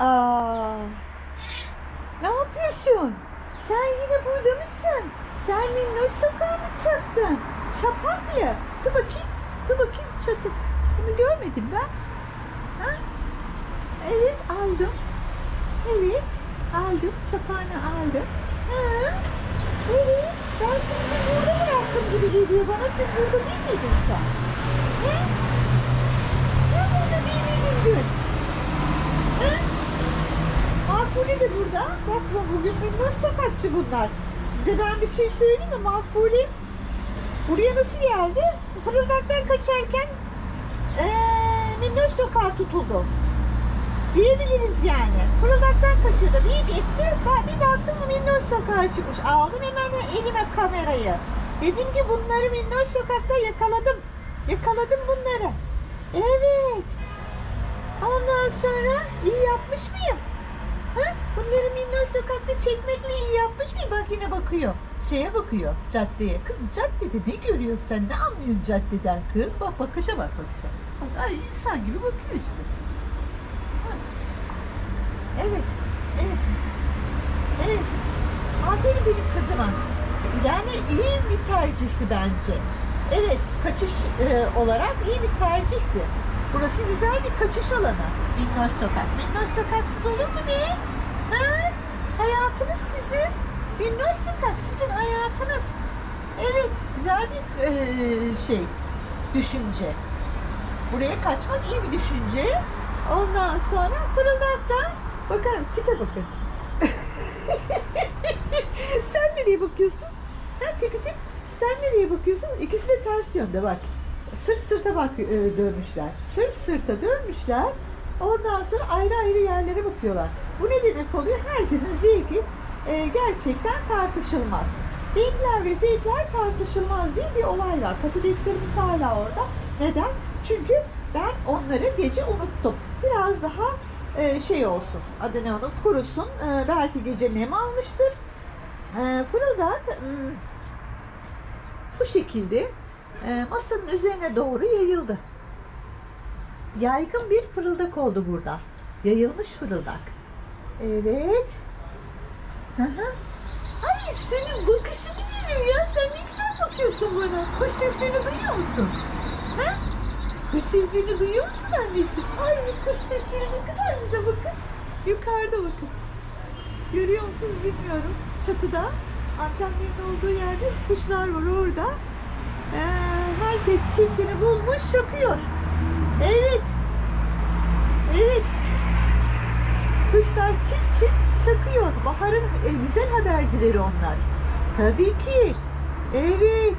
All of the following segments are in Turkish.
Aa, ne yapıyorsun? Sen yine burada mısın? Sen Minnoş sokağa mı çaktın? Çapaklı. Dur bakayım. Dur bakayım çatı. Bunu görmedim ben. Ha? Evet aldım. Evet aldım. Çapağını aldım. Ha? Evet. Ben seni burada bıraktım gibi geliyor bana. Dün burada değil miydin sen? He? Sen burada değil miydin dün? He? Makbule de burada. Bak bu- bugün minnoş sokakçı bunlar. Size ben bir şey söyleyeyim mi? Makbule buraya nasıl geldi? Fırıldaktan kaçarken ee, minnoş sokağa tutuldu. Diyebiliriz yani. Fırıldaktan kaçıyordu. Bir gitti. Bir baktım minnoş sokağa çıkmış. Aldım hemen elime kamerayı. Dedim ki bunları minnoş sokakta yakaladım. Yakaladım bunları. Evet. Ondan sonra iyi yapmış mıyım? Ha? Bunları minnoş sokakta çekmekle iyi yapmış mıyım? Bak yine bakıyor. Şeye bakıyor caddeye. Kız caddede ne görüyorsun sen? Ne anlıyorsun caddeden kız? Bak bakışa bak bakışa. Bak ay insan gibi bakıyor işte. Evet. Evet. Evet. Aferin benim kızıma. Yani iyi bir tercihti bence. Evet, kaçış e, olarak iyi bir tercihti. Burası güzel bir kaçış alanı. Minnoş Sokak. Minnoş Sokaksız olur mu be? Ha? Hayatınız sizin. Minnoş Sokak sizin hayatınız. Evet, güzel bir şey, düşünce. Buraya kaçmak iyi bir düşünce. Ondan sonra fırıldakta bakın tipe bakın. Sen nereye bakıyorsun? Ha tipi tip. Sen nereye bakıyorsun? İkisi de ters yönde bak. Sırt sırta bak dönmüşler. Sırt sırta dönmüşler. Ondan sonra ayrı ayrı yerlere bakıyorlar. Bu ne demek oluyor? Herkesin zevki e, gerçekten tartışılmaz. Renkler ve zevkler tartışılmaz diye bir olay var. Patateslerimiz hala orada. Neden? Çünkü ben onları gece unuttum. Biraz daha e, şey olsun. Adı ne onun? Kurusun. E, belki gece nem almıştır. E, fırıldak hmm, bu şekilde e, masanın üzerine doğru yayıldı. Yaygın bir fırıldak oldu burada. Yayılmış fırıldak. Evet. Hı. Ay senin bakışını yerim ya. Sen ne güzel bakıyorsun bana. Kuş seslerini duyuyor musun? Ha? Kuş seslerini duyuyor musun anneciğim? Ay kuş sesleri ne kadar güzel bakın. Yukarıda bakın. Görüyor musunuz bilmiyorum. Çatıda antenlerin olduğu yerde kuşlar var orada. Ee, herkes çiftini bulmuş şakıyor. Evet. Evet. Kuşlar çift çift şakıyor. Baharın e, güzel habercileri onlar. Tabii ki. Evet.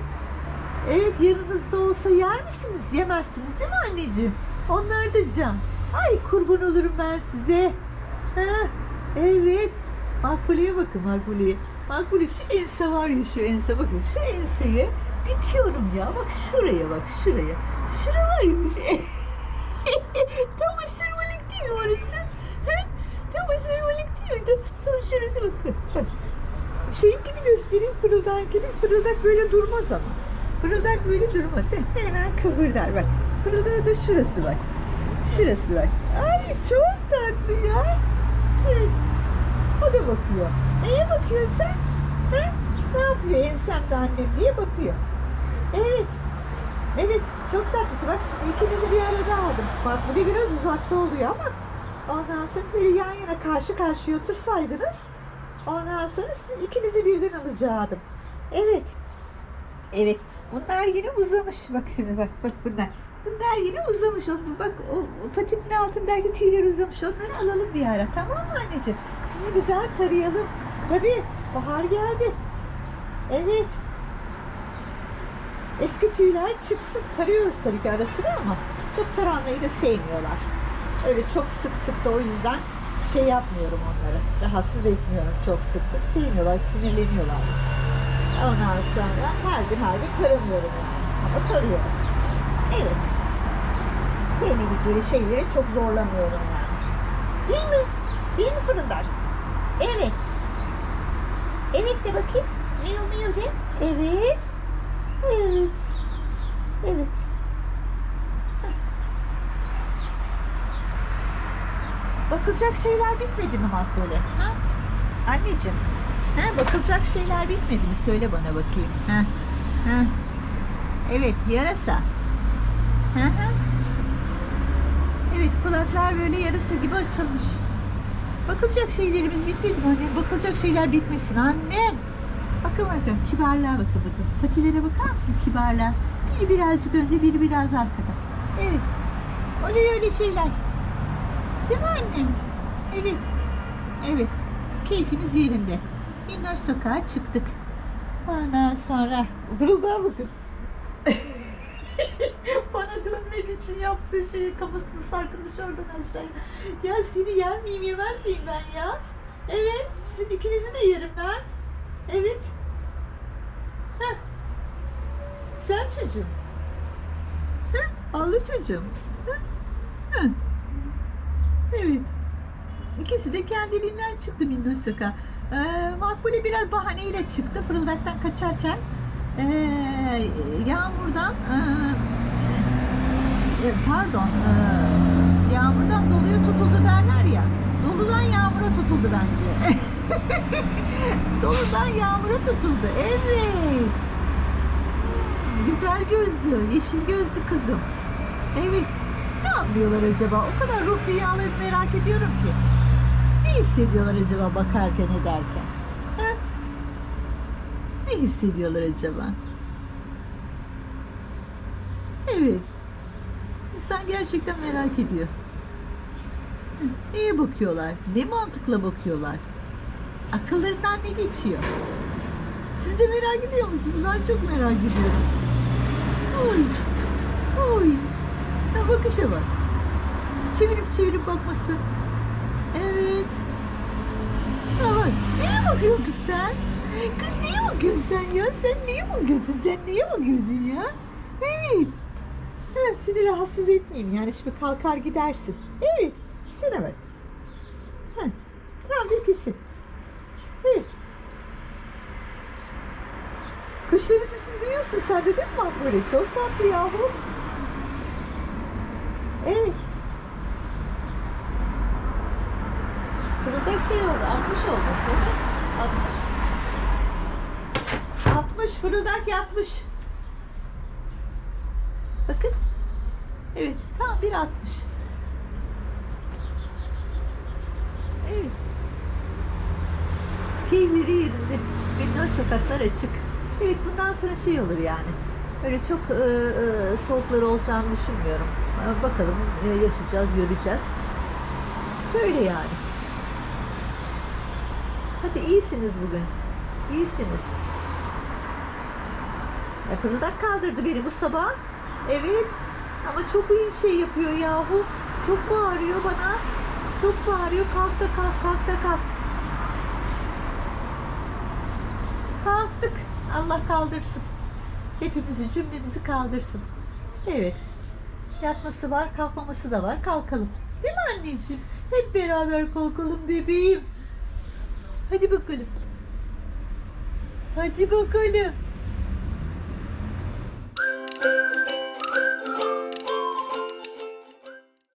Evet yanınızda olsa yer misiniz? Yemezsiniz değil mi anneciğim? Onlar da can. Ay kurban olurum ben size. Ha, evet. Makbule'ye bakın Makbule'ye. Makbule şu ense var ya şu ense bakın şu enseye bitiyorum ya. Bak şuraya bak şuraya. Şura var ya. Tam ısırmalık değil mi orası? Ha? Tam ısırmalık değil mi? Tam, tam şurası bak. bak. Şeyinkini göstereyim fırıldankini. Fırıldak böyle durmaz ama. Fırıldak böyle durmaz. Hemen kıvırdar bak. Fırıldak da şurası bak. Şurası bak. Ay çok tatlı ya. Evet. O da bakıyor. Neye bakıyorsun sen? Ha? Ne yapıyor ensemde annem diye bakıyor. Evet. Evet çok tatlısı. Bak siz ikinizi bir arada aldım. Bak bu biraz uzakta oluyor ama ondan sonra böyle yan yana karşı karşıya otursaydınız ondan sonra siz ikinizi birden alacaktım. Evet. Evet. Bunlar yine uzamış. Bak şimdi bak bak bunlar. Bunlar yine uzamış. O, bak o, o patinin altındaki tüyler uzamış. Onları alalım bir ara. Tamam mı anneciğim? Sizi güzel tarayalım. Tabii. Bahar geldi. Evet. Eski tüyler çıksın. Tarıyoruz tabii ki ara sıra ama çok taranmayı da sevmiyorlar. Öyle çok sık sık da o yüzden şey yapmıyorum onları. Rahatsız etmiyorum çok sık sık. Sevmiyorlar, sinirleniyorlar. Ondan sonra her gün her gün taramıyorum yani. Ama tarıyorum. Evet. Sevmedikleri şeyleri çok zorlamıyorum yani. Değil mi? Değil mi fırındak? Evet. Evet de bakayım. Miyo miyo de. Evet. Evet. Hah. Bakılacak şeyler bitmedi mi Makbule? Ha? Anneciğim. Ha, bakılacak şeyler bitmedi mi? Söyle bana bakayım. Ha? Ha? Evet, yarasa. Hı hı. Evet, kulaklar böyle yarasa gibi açılmış. Bakılacak şeylerimiz bitmedi mi annem? Bakılacak şeyler bitmesin annem. Bakın bakın, kibarlığa bakın bakın. Patilere bakar mısın kibarlığa? Biri birazcık önde, biri biraz arkada. Evet. Oluyor öyle şeyler. Değil mi annem? Evet. Evet. Keyfimiz yerinde. Minnoş sokağa çıktık. Ondan sonra vırıldağa bakın. Bana dönmek için yaptığı şeyi kafasını sarkılmış oradan aşağıya. Ya seni yer miyim yemez miyim ben ya? Evet sizin ikinizi de yerim ben. Evet. Heh. Güzel çocuğum. Heh. Allı çocuğum. Heh. Heh. Evet. İkisi de kendiliğinden çıktı Minnoş Sokağa. Ee, Makbule biraz bahaneyle çıktı fırıldaktan kaçarken. Ee, yağmurdan ee, e, pardon ee, yağmurdan doluya tutuldu derler ya. Doludan yağmura tutuldu bence. Doludan yağmura tutuldu. Evet. Güzel gözlü, yeşil gözlü kızım. Evet. Ne anlıyorlar acaba? O kadar ruh dünyalarını merak ediyorum ki. Ne hissediyorlar acaba bakarken ederken? Ha? Ne hissediyorlar acaba? Evet. İnsan gerçekten merak ediyor. Neye bakıyorlar? Ne mantıkla bakıyorlar? Akıllarından ne geçiyor? Siz de merak ediyor musunuz? Ben çok merak ediyorum. Oy. Oy. Ya bakışa bak. Çevirip çevirip bakması. Evet. Ha bak. Neye bakıyorsun kız sen? Kız neye bakıyorsun sen ya? Sen neye bakıyorsun? Sen neye bakıyorsun ya? Evet. Ha, seni rahatsız etmeyeyim. Yani şimdi kalkar gidersin. Evet. Şuna bak. Ha. Tamam bir kesin. Evet. Kuşların sesini duyuyorsun sen de değil mi bak böyle? Çok tatlı yahu. Evet. Fırıldak şey oldu. 60 oldu. değil mi? 60. 60 fırıldak yatmış. Bakın. Evet. Tam bir 60. Evet. Keyifleri yerinde. Minnoş sokaklar açık. Evet bundan sonra şey olur yani. Öyle çok e, e, soğukları olacağını düşünmüyorum. E, bakalım yaşayacağız, göreceğiz. Böyle yani. Hadi iyisiniz bugün. İyisiniz. E, fırıldak kaldırdı beni bu sabah. Evet. Ama çok iyi şey yapıyor yahu. Çok bağırıyor bana. Çok bağırıyor. Kalk da kalk, kalk da kalk. Kalktık. Allah kaldırsın. Hepimizi, cümlemizi kaldırsın. Evet. Yatması var, kalkmaması da var. Kalkalım. Değil mi anneciğim? Hep beraber kalkalım bebeğim. Hadi bakalım. Hadi bakalım.